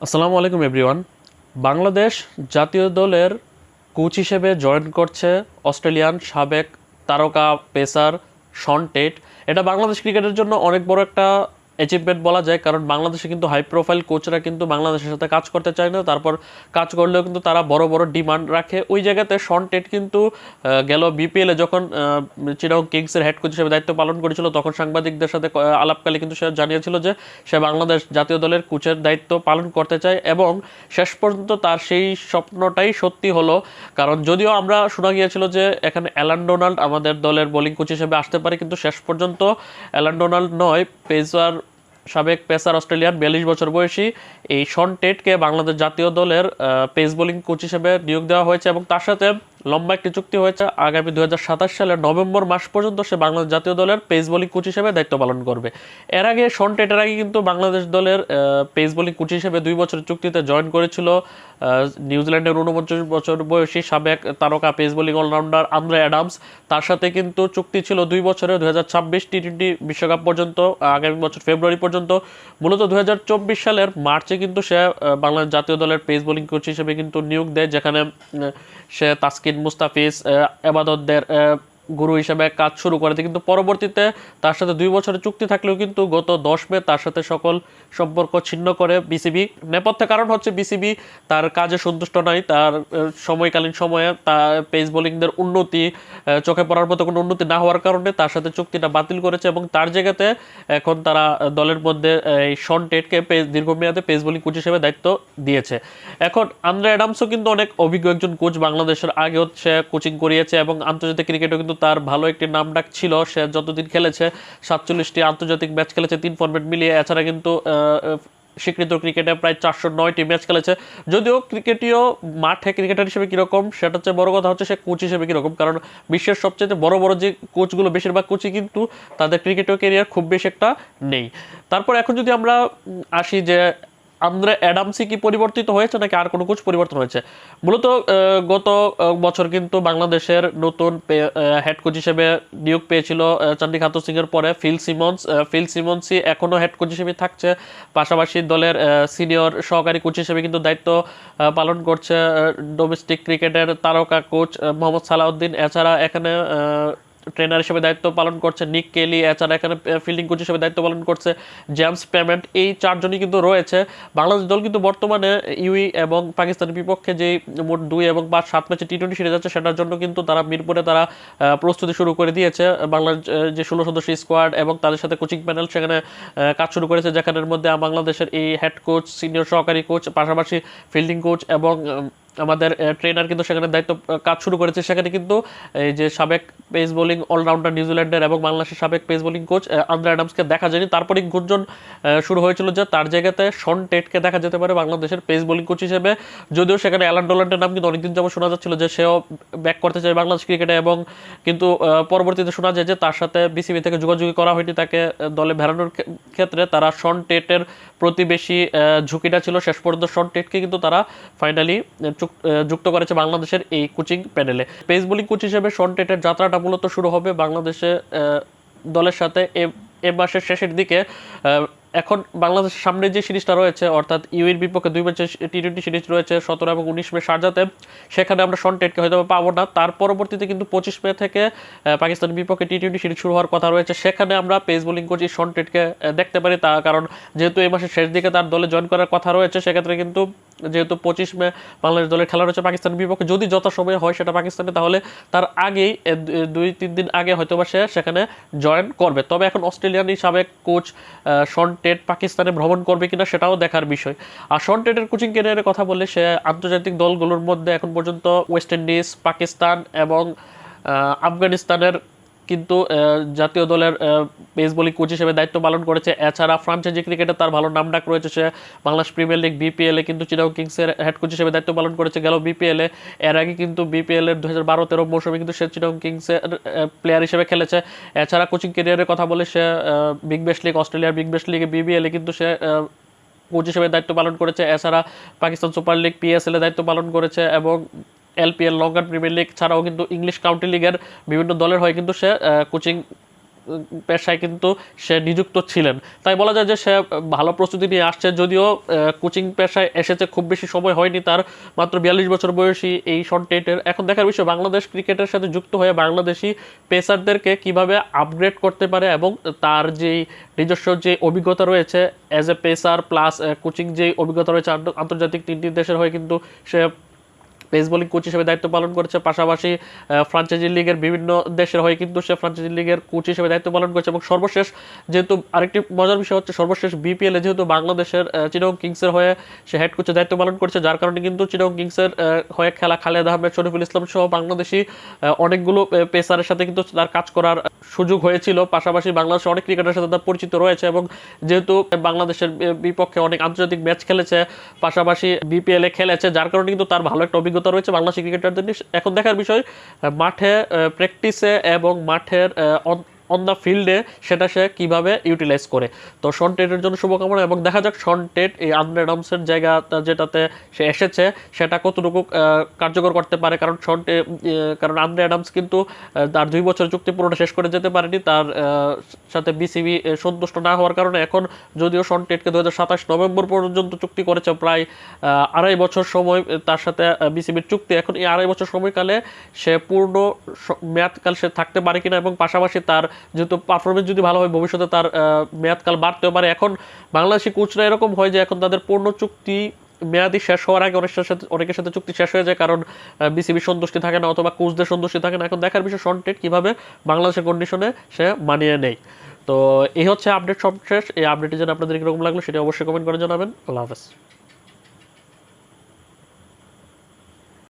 আসসালামু আলাইকুম এভরিওয়ান বাংলাদেশ জাতীয় দলের কোচ হিসেবে জয়েন করছে অস্ট্রেলিয়ান সাবেক তারকা পেসার শন টেট। এটা বাংলাদেশ ক্রিকেটের জন্য অনেক বড় একটা অ্যাচিভমেন্ট বলা যায়, কারণ বাংলাদেশে কিন্তু হাই প্রোফাইল কোচরা কিন্তু বাংলাদেশের সাথে কাজ করতে চায় না, তারপর কাজ করলেও কিন্তু তারা বড় বড় ডিমান্ড রাখে। ওই জায়গাতে শন টেট কিন্তু গেল বিপিএলে যখন চিরাং কিংসের হেড কোচ হিসেবে দায়িত্ব পালন করেছিল, তখন সাংবাদিকদের সাথে আলাপকালে কিন্তু সে জানিয়েছিল যে সে বাংলাদেশ জাতীয় দলের কোচের দায়িত্ব পালন করতে চায় এবং শেষ পর্যন্ত তার সেই স্বপ্নটাই সত্যি হলো। কারণ যদিও আমরা শোনা গিয়েছিল যে এখানে অ্যালান ডোনাল্ড আমাদের দলের বোলিং কোচ হিসেবে আসতে পারে, কিন্তু শেষ পর্যন্ত অ্যালান ডোনাল্ড নয়, পেসার সাবেক পেসার অস্ট্রেলিয়ান বিয়াল্লিশ বছর বয়সী এই শন টেটকে বাংলাদেশ জাতীয় দলের পেস বোলিং কোচ হিসেবে নিয়োগ দেওয়া হয়েছে এবং তার সাথে লম্বা একটি চুক্তি হয়েছে। আগামী দুই হাজার সাতাশ সালের নভেম্বর মাস পর্যন্ত সে বাংলাদেশ জাতীয় দলের পেস বোলিং কোচ হিসেবে দায়িত্ব পালন করবে। এর আগে শন টেটের আগে কিন্তু বাংলাদেশ দলের পেস বোলিং কোচ হিসেবে দুই বছরের চুক্তিতে জয়েন করেছিল। নিউজিল্যান্ডের উনপঞ্চাশ বছর বয়সী সাবেক তারকা, pace bowling allrounder Andre Adams. তার সাথে কিন্তু চুক্তি ছিল দুই বছরে দু হাজার ছাব্বিশ টি টোয়েন্টি বিশ্বকাপ পর্যন্ত আগামী বছর ফেব্রুয়ারি পর্যন্ত। মূলত দুহাজার চব্বিশ সালের মার্চে কিন্তু সে বাংলাদেশ জাতীয় দলের পেস বোলিং কোচ হিসেবে কিন্তু নিয়োগ দেয়, যেখানে সে সে মুস্তাফিজ আবাদতদের গুরু হিসেবে কাজ শুরু করে দেয়। কিন্তু পরবর্তীতে তার সাথে দুই বছরের চুক্তি থাকলেও কিন্তু গত দশ মে তার সাথে সকল সম্পর্ক ছিন্ন করে বিসিবি নেপথ্যে কারণ হচ্ছে বিসিবি তার কাজে সন্তুষ্ট নয় তার সময়কালীন সময়ে তার পেস বোলিংদের উন্নতি চোখে পড়ার মতো কোনো উন্নতি না হওয়ার কারণে তার সাথে চুক্তিটা বাতিল করেছে এবং তার জায়গাতে এখন তারা দলের মধ্যে এই শন টেটকে পেস, দীর্ঘমেয়াদে পেস বোলিং কোচ হিসেবে দায়িত্ব দিয়েছে। এখন আন্দ্রে অ্যাডামসও কিন্তু অনেক অভিজ্ঞ একজন কোচ বাংলাদেশের। আগেও সে কোচিং করিয়েছে এবং আন্তর্জাতিক ক্রিকেটেও কিন্তু তার ভালো একটি নাম ডাক ছিল। সে যতদিন খেলেছে, সাতচল্লিশটি আন্তর্জাতিক ম্যাচ খেলেছে, তিন ফর্মেট মিলিয়ে। এছাড়া কিন্তু স্বীকৃত ক্রিকেটে প্রায় চারশো নয়টি ম্যাচ খেলেছে। যদিও ক্রিকেটীয় মাঠে ক্রিকেটার হিসেবে কীরকম, সেটা হচ্ছে বড় কথা হচ্ছে সে কোচ হিসেবে কীরকম। কারণ বিশ্বের সবচেয়ে বড় বড় যে কোচগুলো বেশিরভাগ কোচই কিন্তু তাদের ক্রিকেটীয় কেরিয়ার খুব বেশি একটা নেই। তারপর এখন যদি আমরা আসি যে আন্দ্রে অ্যাডামসি কি পরিবর্তিত হয়েছে নাকি আর কোনো কোচ পরিবর্তন হয়েছে? মূলত গত বছর কিন্তু বাংলাদেশের নতুন হেড কোচ হিসেবে নিয়োগ পেয়েছিল আহ, চান্দি খাতুর সিং এর পরে ফিল সিমন্স। ফিল সিমন্সই এখনও হেড কোচ হিসেবে থাকছে। পাশাপাশি দলের সিনিয়র সহকারী কোচ হিসেবে কিন্তু দায়িত্ব পালন করছে ডোমেস্টিক ক্রিকেটের তারকা কোচ মোহাম্মদ সালাউদ্দিন। এছাড়া এখানে ট্রেনার হিসেবে দায়িত্ব পালন করছে নিক কেলি, এছাড়া এখানে ফিল্ডিং কোচ হিসেবে দায়িত্ব পালন করছে জেমস পেমেন্ট এই চারজনই কিন্তু রয়েছে। বাংলাদেশ দল কিন্তু বর্তমানে ইউই এবং পাকিস্তানের বিপক্ষে যে মোট দুই এবং পাঁচ, সাত ম্যাচে টি টোয়েন্টি সিরিজ আছে, সেটার জন্য কিন্তু তারা মিরপুরে তারা প্রস্তুতি শুরু করে দিয়েছে। বাংলাদেশ যে ষোলো সদস্য স্কোয়াড এবং তাদের সাথে কোচিং প্যানেল সেখানে কাজ শুরু করেছে, যেখানের মধ্যে বাংলাদেশের এই হেড কোচ সিনিয়র সহকারী কোচ পাশাপাশি ফিল্ডিং কোচ এবং আমাদের ট্রেনার কিন্তু সেখানে দায়িত্ব কাজ শুরু করেছে। সেখানে কিন্তু এই যে সাবেক পেস বোলিং অলরাউন্ডার নিউজিল্যান্ডের এবং বাংলাদেশের সাবেক পেস বোলিং কোচ আন্দ্রা অ্যাডামসকে দেখা যায়নি। তারপরেই গুঞ্জন শুরু হয়েছিল যে তার জায়গাতে শন টেটকে দেখা যেতে পারে বাংলাদেশের পেস বোলিং কোচ হিসেবে। যদিও সেখানে অ্যালান ডোলান্ডের নাম কিন্তু অনেকদিন যাবত শোনা যাচ্ছিল যে সেও ব্যাক করতে চায় বাংলাদেশ ক্রিকেটে এবং কিন্তু পরবর্তীতে শোনা যায় যে তার সাথে বিসিবি থেকে যোগাযোগ করা হয়নি তাকে দলে ভেড়ানোর ক্ষেত্রে। তারা শন টেটের প্রতি বেশি ঝুঁকিটা ছিল। শেষ পর্যন্ত শন টেটকে কিন্তু তারা ফাইনালি যুক্ত করেছে বাংলাদেশের এই কোচিং প্যানেলে। পেস বোলিং কোচ হিসেবে শন টেটের যাত্রাটা মূলত শুরু হবে বাংলাদেশে দলের সাথে এ- মাসের শেষের দিকে। এখন বাংলাদেশের সামনে যে সিরিজটা রয়েছে, অর্থাৎ ইউএর বিপক্ষে দুই ম্যাচের টি টোয়েন্টি সিরিজ রয়েছে সতেরো এবং উনিশ মে শারজাতে সেখানে আমরা শন টেটকে হয়তো পাবো না। তার পরবর্তীতে কিন্তু পঁচিশ মে থেকে পাকিস্তানের বিপক্ষে টি টোয়েন্টি সিরিজ শুরু হওয়ার কথা রয়েছে। সেখানে আমরা পেস বোলিং কোচ শন টেটকে দেখতে পারি তা, কারণ যেহেতু এই মাসের শেষ দিকে তার দলে জয়েন করার কথা রয়েছে, সেক্ষেত্রে কিন্তু যেহেতু পঁচিশ মে বাংলাদেশ দলের খেলা রয়েছে পাকিস্তানের বিপক্ষে। যদি যথাসময়ে হয় সেটা পাকিস্তানে, তাহলে তার আগেই দুই, তিন দিন আগে হয়তো বা সে সেখানে জয়েন করবে। তবে এখন অস্ট্রেলিয়ান সাবেক কোচ শন টেট পাকিস্তানে ভ্রমণ করবে কিনা সেটাও দেখার বিষয়। আর শন টেটের কোচিং ক্যারিয়ারের কথা বললে সে আন্তর্জাতিক দলগুলোর মধ্যে এখন পর্যন্ত ওয়েস্ট ইন্ডিজ, পাকিস্তান এবং আফগানিস্তানের কিন্তু জাতীয় দলের পেস বোলিং কোচ হিসেবে দায়িত্ব পালন করেছে এছাড়া ফ্রাঞ্চাইজি ক্রিকেটে তার ভালো নাম ডাক রয়েছে সে বাংলাদেশ প্রিমিয়ার লিগ বিপিএলে কিন্তু চিরাং কিংসের হেড কোচ হিসেবে দায়িত্ব পালন করেছে, গেল বিপিএলে এর আগে কিন্তু বিপিএল এর দু হাজার বারো তেরো মৌসুমে কিন্তু সে চিরাং কিংসের প্লেয়ার হিসেবে খেলেছে। এছাড়া কোচিং ক্যারিয়ারের কথা বলে সে বিগ ব্যাশ লিগ অস্ট্রেলিয়ার বিগ ব্যাশ লিগে বিবিএলে কিন্তু সে কোচ হিসেবে দায়িত্ব পালন করেছে। এছাড়া পাকিস্তান সুপার লিগ পিএসএল দায়িত্ব পালন করেছে এবং এলপিএল, লঙ্কান প্রিমিয়ার লিগ ছাড়াও কিন্তু ইংলিশ কাউন্টি লিগের বিভিন্ন দলের হয়ে কিন্তু সে কোচিং পেশায় কিন্তু সে নিযুক্ত ছিলেন। তাই বলা যায় যে সে ভালো প্রস্তুতি নিয়ে আসছে, যদিও কোচিং পেশায় এসেছে, খুব বেশি সময় হয়নি তার, মাত্র বিয়াল্লিশ বছর বয়সী এই শন টেটের। এখন দেখার বিষয়, বাংলাদেশ ক্রিকেটের সাথে যুক্ত হয়ে বাংলাদেশি পেসারদেরকে কীভাবে আপগ্রেড করতে পারে এবং তার যেই নিজস্ব যে অভিজ্ঞতা রয়েছে as a pacer plus coaching যে অভিজ্ঞতা রয়েছে, আন্ত- আন্তর্জাতিক তিনটি দেশের হয়ে কিন্তু সে পেস বোলিং কোচ হিসেবে দায়িত্ব পালন করেছে। পাশাপাশি ফ্রাঞ্চাইজি লিগের বিভিন্ন দেশের হয়ে কিন্তু সে ফ্রাঞ্চাইজি লিগের কোচ হিসেবে দায়িত্ব পালন করেছে এবং সর্বশেষ যেহেতু আরেকটি মজার বিষয় হচ্ছে, সর্বশেষ বিপিএল যেহেতু বাংলাদেশের চিরং কিংসের হয়ে সে হেড কোচের দায়িত্ব পালন করছে, যার কারণে কিন্তু চিরং কিংসের হয়ে খেলা খালেদ আহমেদ, শরীফুল ইসলাম সহ বাংলাদেশি অনেকগুলো পেসারের সাথে কিন্তু তার কাজ করার সুযোগ হয়েছিল। পাশাপাশি বাংলাদেশের অনেক ক্রিকেটারের সাথে তার পরিচিত রয়েছে এবং যেহেতু বাংলাদেশের বিপক্ষে অনেক আন্তর্জাতিক ম্যাচ খেলেছে, পাশাপাশি বিপিএল খেলেছে, যার কারণে কিন্তু তার ভালো একটা অভিজ্ঞতা রয়েছে বাংলাদেশি ক্রিকেটারদের। এখন দেখার বিষয় মাঠে প্র্যাকটিসে এবং মাঠের অন দ্য ফিল্ডে সেটা সে কীভাবে ইউটিলাইজ করে। তো শন টেটের জন্য শুভকামনা এবং দেখা যাক শন টেট এই আন্দ্রে অ্যাডামসের জায়গাটা যেটাতে সে এসেছে, সেটা কতটুকু কার্যকর করতে পারে। কারণ শন কারণ আন্দ্রে অ্যাডামস কিন্তু তার দুই বছর চুক্তি পুরোটা শেষ করে যেতে পারেনি। তার সাথে বিসিবি সন্তুষ্ট না হওয়ার কারণে এখন যদিও শন টেটকে দু হাজার সাতাশ নভেম্বর পর্যন্ত চুক্তি করেছে প্রায় আড়াই বছর সময়, তার সাথে বিসিবির চুক্তি। এখন এই আড়াই বছর সময়কালে সে পূর্ণ মেয়াদকাল সে থাকতে পারে কিনা এবং পাশাপাশি তার যেহেতু পারফরমেন্স যদি ভালো হয়, ভবিষ্যতে তার মেয়াদকাল বাড়তেও পারে। এখন বাংলাদেশি কোচরা এরকম হয় যে, এখন তাদের পূর্ণ চুক্তি মেয়াদি শেষ হওয়ার আগে অনেকের সাথে অনেকের সাথে চুক্তি শেষ হয়ে যায় কারণ বিসিবি সন্তুষ্টি থাকে না অথবা কোচদের সন্তুষ্টি থাকে না। এখন দেখার বিষয় সন্টেট কীভাবে বাংলাদেশের কন্ডিশনে সে মানিয়ে নেয়। তো এই হচ্ছে আপডেট সবশেষ। এই আপডেটে যেন আপনাদের কীরকম লাগল সেটা অবশ্যই কমেন্ট করে জানাবেন। আল্লাহ হাফেজ।